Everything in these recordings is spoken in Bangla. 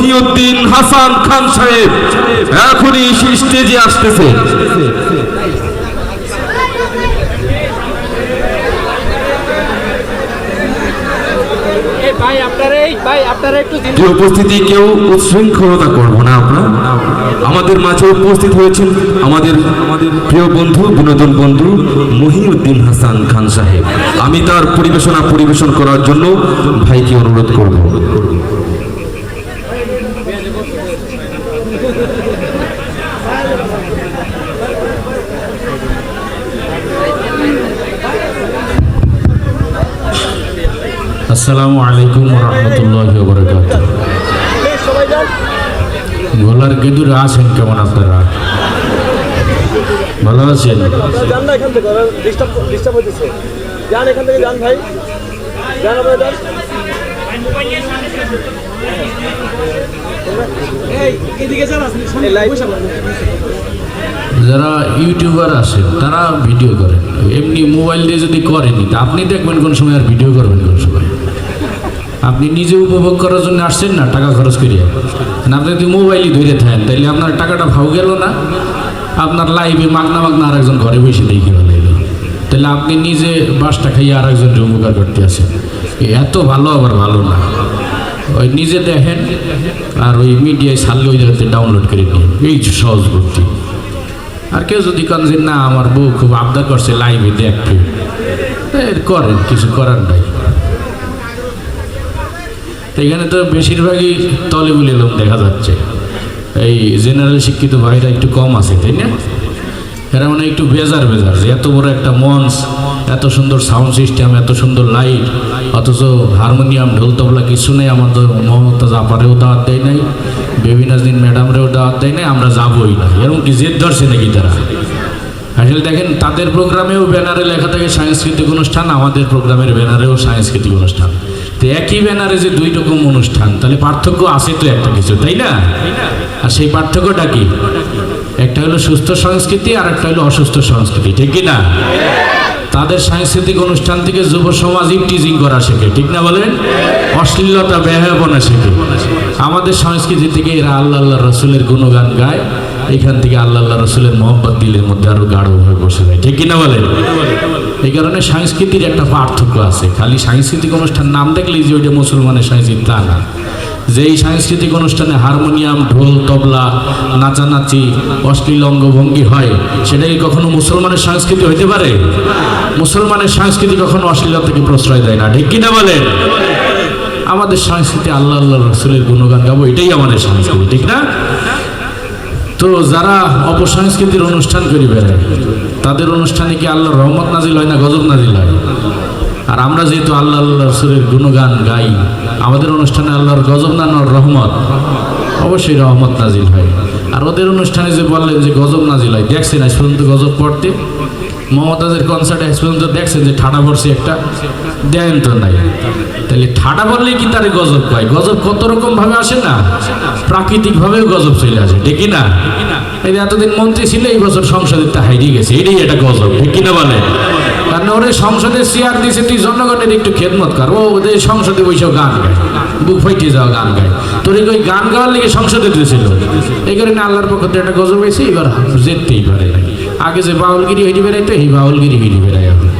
মহিউদ্দিন হাসান খান সাহেব এখনই স্টেজে আসতেছে। উপস্থিতি কেউ উচ্ছৃঙ্খলতা করব না আমরা। আমাদের মাঝে উপস্থিত হয়েছেন আমাদের আমাদের প্রিয় বন্ধু বিনোদন বন্ধু মহিউদ্দিন হাসান খান সাহেব। আমি তার পরিবেশনা পরিবেশন করার জন্য ভাইকে অনুরোধ করব। আসসালামু আলাইকুম রহমতুল্লাহ বরকাত গোলার গেদুরে আছেন কেমন আপনারা? ভালো আছেন? ভাই। যারা ইউটিউবার আছেন তারা ভিডিও করেন এমনি মোবাইল দিয়ে যদি করেনি তা আপনি দেখবেন কোন সময় আর ভিডিও করবেন কোন সময়। আপনি নিজে উপভোগ করার জন্য আসছেন না টাকা খরচ করিয়া। না আপনি যদি মোবাইলই ধরে থাকেন তাহলে আপনার টাকাটা ভাও গেল না। আপনার লাইভে মাগনা মাগনা আর একজন ঘরে বসে দেখি ভালো তাহলে আপনি নিজে বাসটা খাইয়ে আর একজন উপকার করতে আছেন। এত ভালো আবার ভালো না। ওই নিজে দেখেন আর ওই মিডিয়ায় ছাড়লে ওই জায়গাতে ডাউনলোড করে নিন। এই সহজ বুদ্ধি। আর কেউ যদি কন যে, না, আমার বউ খুব আবদার করছে লাইভে দেখবে এর করেন, কিছু করার নাই। এখানে তো বেশিরভাগই তলে বলে লোক দেখা যাচ্ছে। এই জেনারেল শিক্ষিত ভাইরা একটু কম আছে, তাই না? এরা মানে একটু বেজার বেজার যে এত বড় একটা মঞ্চ, এত সুন্দর সাউন্ড সিস্টেম এত সুন্দর লাইট অথচ হারমোনিয়াম ঢোল তবলা কিছু নেই, আমাদের মমতাজ আপারেও দাওয়াত দেয় নাই বেবিনাজদিন ম্যাডামরেও দাওয়াত দেয় নাই, আমরা যাবোই না। এরকম কি জেদ ধরছে নাকি তারা? আসলে দেখেন, তাদের প্রোগ্রামেও ব্যানারে লেখা থাকে সাংস্কৃতিক অনুষ্ঠান, আমাদের প্রোগ্রামের ব্যানারেও সাংস্কৃতিক অনুষ্ঠান। তো একই ব্যানারে যে দুই রকম অনুষ্ঠান, তাহলে পার্থক্য আছে তো একটা কিছু, তাই না? আর সেই পার্থক্যটা কি? একটা হলো সুস্থ সংস্কৃতি আর একটা হলো অসুস্থ সংস্কৃতি, ঠিক না তাদের সাংস্কৃতিক অনুষ্ঠান থেকে যুব সমাজ ইপটিজিং করা শেখে, ঠিক না বলেন? অশ্লীলতা ব্যয়াপনা শেখে। আমাদের সংস্কৃতি থেকে এরা আল্লাহ আল্লাহ রসুলের গুণগান গায়, এখান থেকে আল্লাহ আল্লাহ রসুলের মোহাম্মদ দিলের মধ্যে আরও গাঢ় হয়ে বসে যায়, ঠিক কিনা বলেন? এই কারণে সংস্কৃতির একটা পার্থক্য আছে, খালি সাংস্কৃতিক অনুষ্ঠান নাম দেখলেই যে ওইটা মুসলমানের সংস্কৃতি, তা না। যেই সাংস্কৃতিক অনুষ্ঠানে হারমোনিয়াম, ঢোল, তবলা, নাচানাচি, অশ্লীল অঙ্গভঙ্গি হয়, সেটা কি কখনো মুসলমানের সংস্কৃতি হইতে পারে? মুসলমানের সংস্কৃতি কখনো অশ্লীলতা অশ্লীলতাকে প্রশ্রয় দেয় না, ঠিক কিনা বলেন? আমাদের সংস্কৃতি আল্লাহ আল্লাহ রসুলের গুণগান গাবো, এটাই আমাদের সংস্কৃতি, ঠিক না? তো যারা অপসংস্কৃতির অনুষ্ঠান করি বেড়ায় তাদের অনুষ্ঠানে কি আল্লাহর রহমত নাজিল হয় না গজব নাজিল হয়? আর আমরা যেহেতু আল্লাহ আল্লাহ রসুলের গুণগান গাই, আমাদের অনুষ্ঠানে আল্লাহর গজব না নর রহমত। অবশ্যই রহমত নাজিল হয়। আর ওদের অনুষ্ঠানে যে বললেন যে গজব নাজিল হয়, দেখছেন আজ পর্যন্ত গজব পড়তে? মমতাজের কনসার্টে আজ পর্যন্ত দেখছেন যে ঠাটা পড়ছে একটা? দেন তো নাই। তাহলে ঠাটা বললেই কি তার গজব পায় গজব কত রকম ভাবে আসে না? প্রাকৃতিক ভাবেও গজব চলে আসে, ঠিক না? এতদিন মন্ত্রী ছিল এই বছর সংসদে তা হারিয়ে গেছে। এটাই একটা গজব, ঠিক কিনা বলে কারণ ওরে সংসদে চেয়ার দিয়েছে তুই জনগণের একটু খেদমত কর। ও, ওদের সংসদে বসেও গান গায়। বুক ফাইটে যাও গান গায়। তোর ওই গান গাওয়ার লিগে সংসদে দিয়েছিল? এই কারণে আল্লাহর পক্ষ থেকে একটা গজব হয়েছে, এবার যেতেই পারে। আগে যে বাউলগিরি হইতে বেড়াইতো, এই বাউলগিরি হইতে বেড়াই এখন।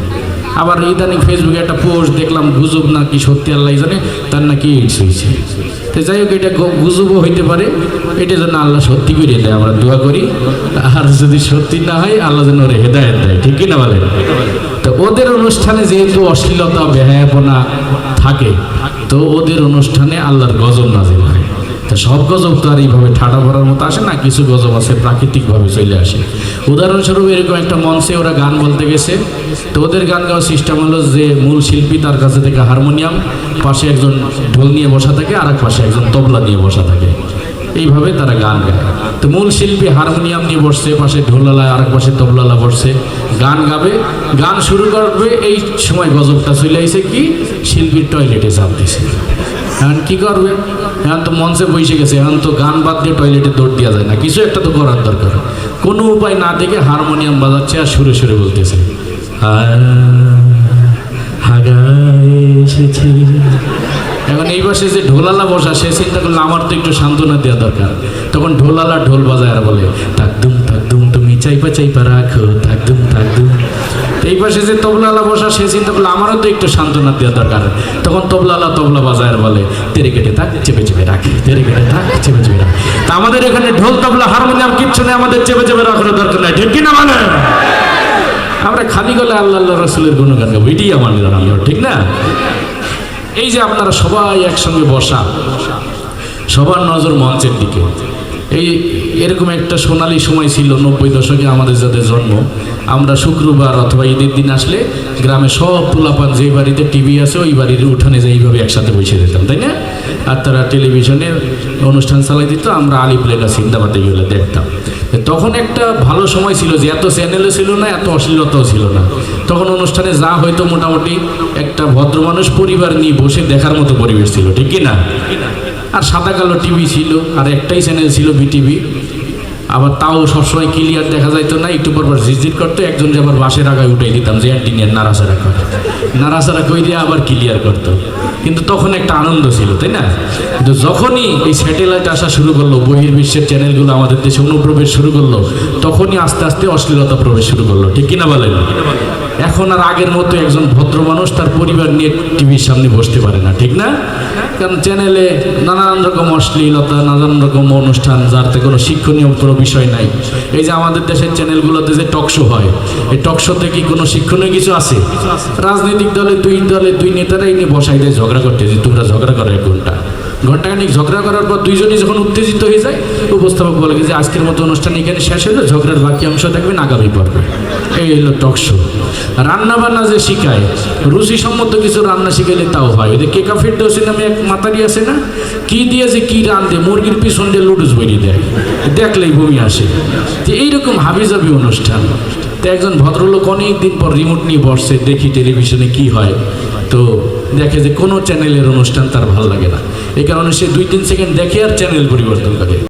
আবার ইদানিং ফেসবুকে একটা পোস্ট দেখলাম, গুজব নাকি সত্যি আল্লাহ জানে? তার নাকি এইডস হয়েছে। তো যাই হোক, এটা গুজবও হইতে পারে। এটা যেন আল্লাহ সত্যি করে দেয়, আমরা দোয়া করি। আর যদি সত্যি না হয়, আল্লাহ যেন ওরে হেদায়ত দেয়। ঠিক কি না বলে তো ওদের অনুষ্ঠানে যেহেতু অশ্লীলতা, বেহায়াপনা থাকে, তো ওদের অনুষ্ঠানে আল্লাহর গজব নাজিল হয়। তা সব গজব তো আর এইভাবে ঠাডা ভরার মতো আসে না, কিছু গজব আছে প্রাকৃতিকভাবে চলে আসে। উদাহরণস্বরূপ এরকম একটা মঞ্চে ওরা গান বলতে গেছে। তো ওদের গান গাওয়ার সিস্টেম হলো যে মূল শিল্পী তার কাছে থেকে হারমোনিয়াম, পাশে একজন ঢোল নিয়ে বসা থাকে আর এক পাশে একজন তবলা নিয়ে বসা থাকে। এইভাবে তারা গান গায়। তো মূল শিল্পী হারমোনিয়াম নিয়ে বসছে, পাশে ঢোলালা আর এক পাশে তবলালা বসছে। গান গাবে, গান শুরু করবে, এই সময় গজবটা চলে আইছে কি? শিল্পীর টয়লেটে চাপ দিছে। এখন কি করবে? এখন তো মঞ্চে বসে গেছে, এখন তো গান বাদ দিয়ে টয়লেটে দৌড় দেওয়া যায় না। কিছু একটা তো করার দরকার। কোনো উপায় না দেখে হারমোনিয়াম বাজাচ্ছে আর সুরে সুরে বলতেছে। এখন এই পাশে যে ঢোলালা বসা, সে চিন্তা করলে আমার তো একটু সান্ত্বনা দেওয়া দরকার। তখন ঢোলালা ঢোল বাজায় আর বলে থাকদুম থাকদুম তুমি চাইপা চাইপা রাখো থাকদুম থাকদুম এই পাশে যে তবলালা বসা, সে চিন্তা করলে আমারও তো একটু সান্ত্বনা দেওয়া দরকার। তখন তবলালা তবলা বাজায় আর বলে, তেরে কেটে থাক, চেপে চেপে রাখে, তেরে কেটে থাক, চেপে চেপে রাখে। তা আমাদের এখানে ঢোল, তবলা, হারমোনিয়াম কিচ্ছু নেই, আমাদের চেপে চেপে রাখার দরকার নাই। ঠিক কিনা মানে আমরা খালি গলে আল্লাহ আল্লাহ, রসুলের গুণগান গাবো, এটাই আমার জানানো ঠিক না? এই যে আপনারা সবাই একসঙ্গে বসা, সবার নজর মঞ্চের দিকে। এই এরকম একটা সোনালি সময় ছিল নব্বই দশকে আমাদের যাদের জন্ম। আমরা শুক্রবার অথবা ঈদের দিন আসলে গ্রামে সব পোলাপান যে বাড়িতে টিভি আছে, ওই বাড়ির উঠানে যে এইভাবে একসাথে বসে যেতাম, তাই না? আর তারা টেলিভিশনে অনুষ্ঠান চালাই দিত, আমরা আলিপ লেখা সিন্দাবাদ এগুলো দেখতাম। তখন একটা ভালো সময় ছিল যে এত চ্যানেলও ছিল না, এত অশ্লীলতাও ছিল না। তখন অনুষ্ঠানে যা হয়তো মোটামুটি একটা ভদ্র মানুষ পরিবার নিয়ে বসে দেখার মতো পরিবেশ ছিল, ঠিক কি না? আর সাদা কালো টিভি ছিল, আর একটাই চ্যানেল ছিল বিটিভি আবার তাও সবসময় ক্লিয়ার দেখা যাইতো না, একটু পর ঝিঝির করতো একজন যে আবার বাসের আগায় উঠাই দিতাম যে অ্যান্টিনিয়ার নাড়াচাড়া করে। নাড়াচাড়া কই দিয়ে আবার ক্লিয়ার করতো। কিন্তু তখন একটা আনন্দ ছিল, তাই না? কিন্তু যখনই এই স্যাটেলাইট আসা শুরু করল, বহির্বিশ্বের চ্যানেলগুলো আমাদের দেশে অনুপ্রবেশ শুরু করল, তখনই আস্তে আস্তে অশ্লীলতা প্রবেশ শুরু করল। ঠিক কিনা বলেন? এখন আর আগের মতো একজন ভদ্র মানুষ তার পরিবার নিয়ে টিভির সামনে বসতে পারে না, ঠিক না? কারণ চ্যানেলে নানান রকম অশ্লীলতা, নানান রকম অনুষ্ঠান যাতে কোনো শিক্ষণীয় কোনো বিষয় নাই। এই যে আমাদের দেশের চ্যানেলগুলোতে যে টকশো হয়, এই টক শোতে কি কোনো শিক্ষণীয় কিছু আছে? রাজনৈতিক দলে দুই দলে দুই নেতারাই নিয়ে বসাই দেয় ঝগড়া করতে যে তোমরা ঝগড়া করো এক ঘণ্টা। ঘন্টাখানিক ঝগড়া করার পর দুইজনই যখন উত্তেজিত হয়ে যায়, উপস্থাপক বলে যে আজকের মতো অনুষ্ঠান এখানে শেষ হলো, ঝগড়ার বাকি অংশ দেখবেন আগামী পর্বে। এই হলো টক শো। রান্না বান্না যে শিখায় রুচি সম্মত কিছু রান্না শিখাইলে তাও হয়। ওদের কেকা ফিরদৌসি নামে এক মাতারি আছে না, কি দিয়ে যে কি রান্ধে মুরগির পিছন দিয়ে লুডুস বেরিয়ে দেয়। দেখলেই বমি আসে। যে এইরকম হাবিজাবি অনুষ্ঠান। তো একজন ভদ্রলোক অনেক দিন পর রিমোট নিয়ে বসছে, দেখি টেলিভিশনে কি হয়। তো দেখে যে কোনো চ্যানেলের অনুষ্ঠান তার ভালো লাগে না। এই কারণে সে দুই তিন সেকেন্ড দেখে আর চ্যানেল পরিবর্তন করে।